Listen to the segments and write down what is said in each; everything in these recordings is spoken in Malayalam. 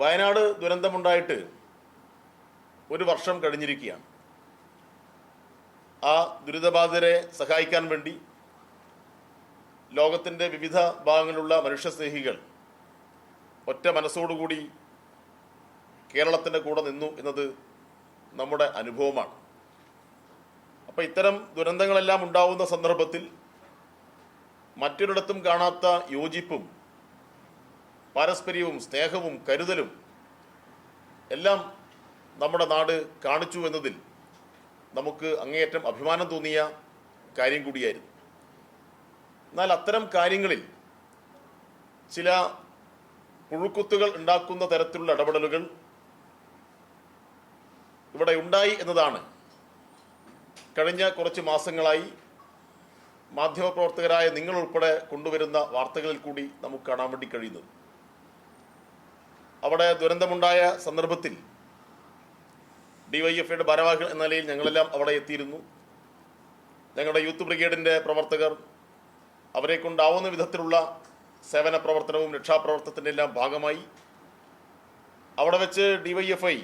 വയനാട് ദുരന്തമുണ്ടായിട്ട് ഒരു വർഷം കഴിഞ്ഞിരിക്കുകയാണ്. ആ ദുരിതബാധിതരെ സഹായിക്കാൻ വേണ്ടി ലോകത്തിന്റെ വിവിധ ഭാഗങ്ങളിലുള്ള മനുഷ്യസ്നേഹികൾ ഒറ്റ മനസ്സോടുകൂടി കേരളത്തിന്റെ കൂടെ നിന്നു എന്നത് നമ്മുടെ അനുഭവമാണ്. അപ്പോൾ ഇത്തരം ദുരന്തങ്ങളെല്ലാം ഉണ്ടാവുന്ന സന്ദർഭത്തിൽ മറ്റൊരിടത്തും കാണാത്ത യോജിപ്പും പാരസ്പര്യവും സ്നേഹവും കരുതലും എല്ലാം നമ്മുടെ നാട് കാണിച്ചു എന്നതിൽ നമുക്ക് അങ്ങേയറ്റം അഭിമാനം തോന്നിയ കാര്യം കൂടിയായിരുന്നു. എന്നാൽ അത്തരം കാര്യങ്ങളിൽ ചില പുഴുക്കുത്തുകൾ ഉണ്ടാക്കുന്ന തരത്തിലുള്ള ഇടപെടലുകൾ ഇവിടെ ഉണ്ടായി എന്നതാണ്. കഴിഞ്ഞ കുറച്ച് മാസങ്ങളായി മാധ്യമപ്രവർത്തകരായ നിങ്ങൾ ഉൾപ്പെടെ കൊണ്ടുവരുന്ന വാർത്തകളിൽ കൂടി നമുക്ക് കാണാൻ വേണ്ടി കഴിയുന്നത്. അവിടെ ദുരന്തമുണ്ടായ സന്ദർഭത്തിൽ ഡിവൈഎഫ്ഐയുടെ ഭാരവാഹികൾ എന്ന നിലയിൽ ഞങ്ങളെല്ലാം അവിടെ എത്തിയിരുന്നു. ഞങ്ങളുടെ യൂത്ത് ബ്രിഗേഡിന്റെ പ്രവർത്തകർ അവരെ കൊണ്ടാവുന്ന വിധത്തിലുള്ള സേവന പ്രവർത്തനവും രക്ഷാപ്രവർത്തനത്തിന്റെ എല്ലാം ഭാഗമായി. അവിടെ വെച്ച് ഡിവൈഎഫ്ഐ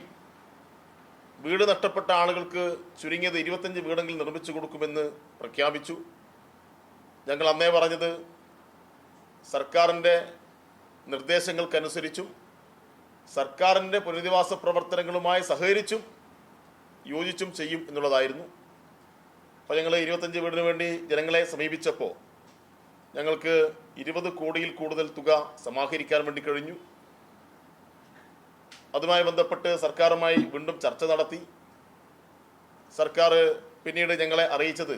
വീട് നഷ്ടപ്പെട്ട ആളുകൾക്ക് ചുരുങ്ങിയത് ഇരുപത്തഞ്ച് വീടെങ്കിലും നിർമ്മിച്ചു കൊടുക്കുമെന്ന് പ്രഖ്യാപിച്ചു. ഞങ്ങൾ അന്നേ പറഞ്ഞത് സർക്കാരിന്റെ നിർദ്ദേശങ്ങൾക്കനുസരിച്ചും സർക്കാരിന്റെ പുനരധിവാസ പ്രവർത്തനങ്ങളുമായി സഹകരിച്ചും യോജിച്ചും ചെയ്യും എന്നുള്ളതായിരുന്നു. അപ്പോൾ ഞങ്ങൾ ഇരുപത്തഞ്ച് വീടിന് വേണ്ടി ജനങ്ങളെ സമീപിച്ചപ്പോൾ ഞങ്ങൾക്ക് ഇരുപത് കോടിയിൽ കൂടുതൽ തുക സമാഹരിക്കാൻ വേണ്ടി കഴിഞ്ഞു. അതുമായി ബന്ധപ്പെട്ട് സർക്കാരുമായി വീണ്ടും ചർച്ച നടത്തി. സർക്കാർ പിന്നീട് ഞങ്ങളെ അറിയിച്ചത്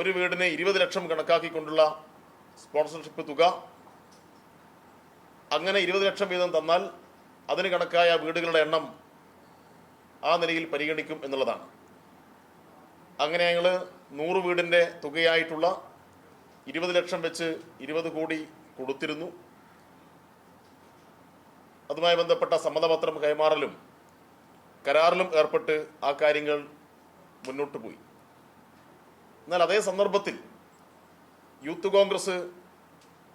ഒരു വീടിന് ഇരുപത് ലക്ഷം കണക്കാക്കിക്കൊണ്ടുള്ള സ്പോൺസർഷിപ്പ് തുക അങ്ങനെ ഇരുപത് ലക്ഷം വീതം തന്നാൽ അതിന് കണക്കായ വീടുകളുടെ എണ്ണം ആ നിലയിൽ പരിഗണിക്കും എന്നുള്ളതാണ്. അങ്ങനെ ഞങ്ങൾ നൂറ് വീടിന്റെ തുകയായിട്ടുള്ള ഇരുപത് ലക്ഷം വെച്ച് ഇരുപത് കോടി കൊടുത്തിരുന്നു. അതുമായി ബന്ധപ്പെട്ട സമ്മതപത്രം കൈമാറലും കരാറിലും ഏർപ്പെട്ട് ആ കാര്യങ്ങൾ മുന്നോട്ട് പോയി. എന്നാൽ അതേ സന്ദർഭത്തിൽ യൂത്ത് കോൺഗ്രസ്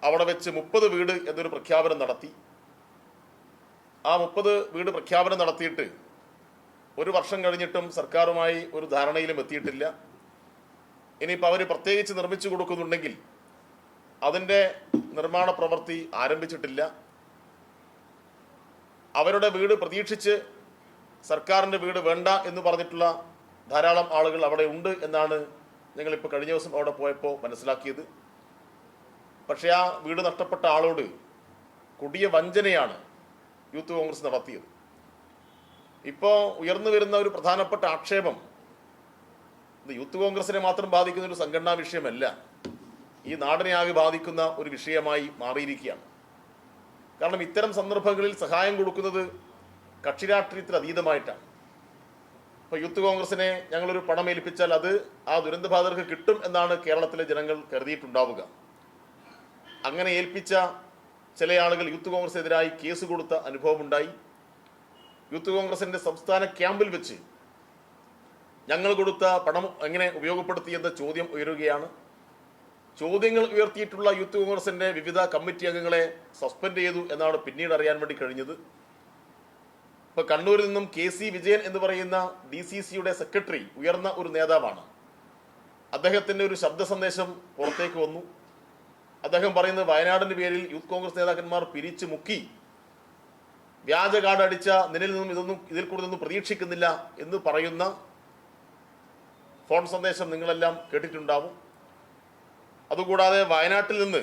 അവിടെ വെച്ച് മുപ്പത് വീട് എന്നൊരു പ്രഖ്യാപനം നടത്തി. ആ മുപ്പത് വീട് പ്രഖ്യാപനം നടത്തിയിട്ട് ഒരു വർഷം കഴിഞ്ഞിട്ടും സർക്കാരുമായി ഒരു ധാരണയിലും എത്തിയിട്ടില്ല. ഇനിയിപ്പോൾ അവർ പ്രത്യേകിച്ച് നിർമ്മിച്ചു കൊടുക്കുന്നുണ്ടെങ്കിൽ അതിന്റെ നിർമ്മാണ പ്രവൃത്തി ആരംഭിച്ചിട്ടില്ല. അവരുടെ വീട് പ്രതീക്ഷിച്ച് സർക്കാരിന്റെ വീട് വേണ്ട എന്ന് പറഞ്ഞിട്ടുള്ള ധാരാളം ആളുകൾ അവിടെ ഉണ്ട് എന്നാണ് ഞങ്ങളിപ്പോൾ കഴിഞ്ഞ ദിവസം അവിടെ പോയപ്പോൾ മനസ്സിലാക്കിയത്. പക്ഷേ ആ വീട് നഷ്ടപ്പെട്ട ആളോട് കൊടിയ വഞ്ചനയാണ് യൂത്ത് കോൺഗ്രസ് നടത്തിയത്. ഇപ്പോൾ ഉയർന്നു വരുന്ന ഒരു പ്രധാനപ്പെട്ട ആക്ഷേപം ഇത് യൂത്ത് കോൺഗ്രസിനെ മാത്രം ബാധിക്കുന്ന ഒരു സംഘടനാ വിഷയമല്ല. ഈ നാടിനെ ആകെ ബാധിക്കുന്ന ഒരു വിഷയമായി മാറിയിരിക്കുകയാണ്. കാരണം ഇത്തരം സന്ദർഭങ്ങളിൽ സഹായം കൊടുക്കുന്നത് കക്ഷി രാഷ്ട്രീയത്തിന് അതീതമായിട്ടാണ്. ഇപ്പോൾ യൂത്ത് കോൺഗ്രസിനെ ഞങ്ങളൊരു പണം ഏൽപ്പിച്ചാൽ അത് ആ ദുരന്തബാധിതർക്ക് കിട്ടും എന്നാണ് കേരളത്തിലെ ജനങ്ങൾ കരുതിയിട്ടുണ്ടാവുക. അങ്ങനെ ഏൽപ്പിച്ച ചില ആളുകൾ യൂത്ത് കോൺഗ്രസിനെതിരായി കേസ് കൊടുത്ത അനുഭവമുണ്ടായി. യൂത്ത് കോൺഗ്രസിന്റെ സംസ്ഥാന ക്യാമ്പിൽ വെച്ച് ഞങ്ങൾ കൊടുത്ത പണം എങ്ങനെ ഉപയോഗപ്പെടുത്തിയെന്ന ചോദ്യം ഉയരുകയാണ്. ചോദ്യങ്ങൾ ഉയർത്തിയിട്ടുള്ള യൂത്ത് കോൺഗ്രസിന്റെ വിവിധ കമ്മിറ്റി അംഗങ്ങളെ സസ്പെൻഡ് ചെയ്തു എന്നാണ് പിന്നീട് അറിയാൻ വേണ്ടി കഴിഞ്ഞത്. ഇപ്പൊ കണ്ണൂരിൽ നിന്നും കെ സി വിജയൻ എന്ന് പറയുന്ന ഡി സി സിയുടെ സെക്രട്ടറി ഉയർന്ന ഒരു നേതാവാണ്. അദ്ദേഹത്തിന്റെ ഒരു ശബ്ദ സന്ദേശം പുറത്തേക്ക് വന്നു. അദ്ദേഹം പറയുന്നത് വയനാടിന്റെ പേരിൽ യൂത്ത് കോൺഗ്രസ് നേതാക്കന്മാർ പിരിച്ചു മുക്കി. വ്യാജ കാർഡ് അടിച്ച നിന്നും ഇതൊന്നും ഇതിൽ കൂടുതലൊന്നും പ്രതീക്ഷിക്കുന്നില്ല എന്ന് പറയുന്ന ഫോൺ സന്ദേശം നിങ്ങളെല്ലാം കേട്ടിട്ടുണ്ടാവും. അതുകൂടാതെ വയനാട്ടിൽ നിന്ന്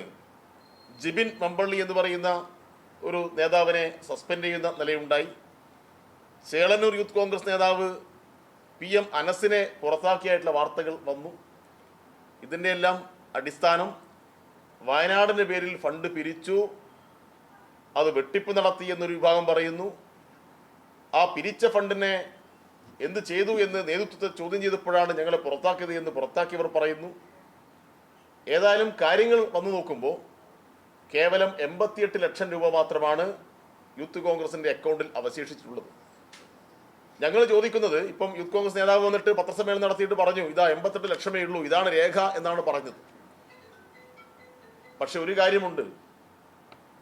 ജിബിൻ മമ്പള്ളി എന്ന് പറയുന്ന ഒരു നേതാവിനെ സസ്പെൻഡ് ചെയ്യുന്ന നിലയുണ്ടായി. ചേളന്നൂർ യൂത്ത് കോൺഗ്രസ് നേതാവ് പി എം അനസിനെ പുറത്താക്കിയായിട്ടുള്ള വാർത്തകൾ വന്നു. ഇതിന്റെ എല്ലാം അടിസ്ഥാനം വയനാടിന്റെ പേരിൽ ഫണ്ട് പിരിച്ചു. അത് വെട്ടിപ്പ് നടത്തി എന്നൊരു വിഭാഗം പറയുന്നു. ആ പിരിച്ച ഫണ്ടിനെ എന്ത് ചെയ്തു എന്ന് നേതൃത്വത്തെ ചോദ്യം ചെയ്തപ്പോഴാണ് ഞങ്ങളെ പുറത്താക്കിയത് എന്ന് പുറത്താക്കിയവർ പറയുന്നു. ഏതായാലും കാര്യങ്ങൾ വന്നു നോക്കുമ്പോൾ കേവലം എൺപത്തിയെട്ട് ലക്ഷം രൂപ മാത്രമാണ് യൂത്ത് കോൺഗ്രസിന്റെ അക്കൗണ്ടിൽ അവശേഷിച്ചിട്ടുള്ളത്. ഞങ്ങൾ ചോദിക്കുന്നത് ഇപ്പം യൂത്ത് കോൺഗ്രസ് നേതാവ് വന്നിട്ട് പത്രസമ്മേളനം നടത്തിയിട്ട് പറഞ്ഞു ഇതാ എൺപത്തെട്ട് ലക്ഷമേ ഉള്ളൂ ഇതാണ് രേഖ എന്നാണ് പറഞ്ഞത്. പക്ഷെ ഒരു കാര്യമുണ്ട്.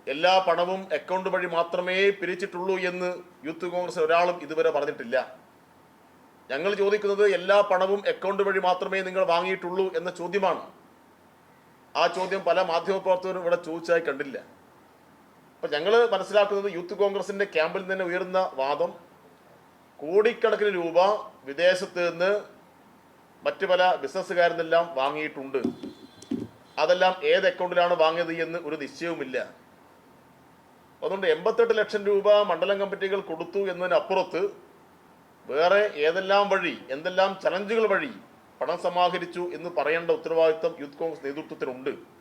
എല്ലാ പണവും അക്കൗണ്ട് വഴി മാത്രമേ പിരിച്ചിട്ടുള്ളൂ എന്ന് യൂത്ത് കോൺഗ്രസ് ഒരാളും ഇതുവരെ പറഞ്ഞിട്ടില്ല. ഞങ്ങൾ ചോദിക്കുന്നത് എല്ലാ പണവും അക്കൗണ്ട് വഴി മാത്രമേ നിങ്ങൾ വാങ്ങിയിട്ടുള്ളൂ എന്ന ചോദ്യമാണ്. ആ ചോദ്യം പല മാധ്യമപ്രവർത്തകരും ഇവിടെ ചോദിച്ചതായി കണ്ടില്ല. അപ്പൊ ഞങ്ങൾ മനസ്സിലാക്കുന്നത് യൂത്ത് കോൺഗ്രസിന്റെ ക്യാമ്പിൽ നിന്ന് ഉയർന്ന വാദം കോടിക്കണക്കിന് രൂപ വിദേശത്ത് നിന്ന് മറ്റു പല ബിസിനസ്സുകാരിൽ നിന്നെല്ലാം വാങ്ങിയിട്ടുണ്ട്. അതെല്ലാം ഏത് അക്കൗണ്ടിലാണ് വാങ്ങിയത് എന്ന് ഒരു നിശ്ചയവുമില്ല. അതുകൊണ്ട് എൺപത്തെട്ട് ലക്ഷം രൂപ മണ്ഡലം കമ്മിറ്റികൾ കൊടുത്തു എന്നതിനപ്പുറത്ത് വേറെ ഏതെല്ലാം വഴി എന്തെല്ലാം ചലഞ്ചുകൾ വഴി പണം സമാഹരിച്ചു എന്ന് പറയേണ്ട ഉത്തരവാദിത്തം യൂത്ത് കോൺഗ്രസ് നേതൃത്വത്തിനുണ്ട്.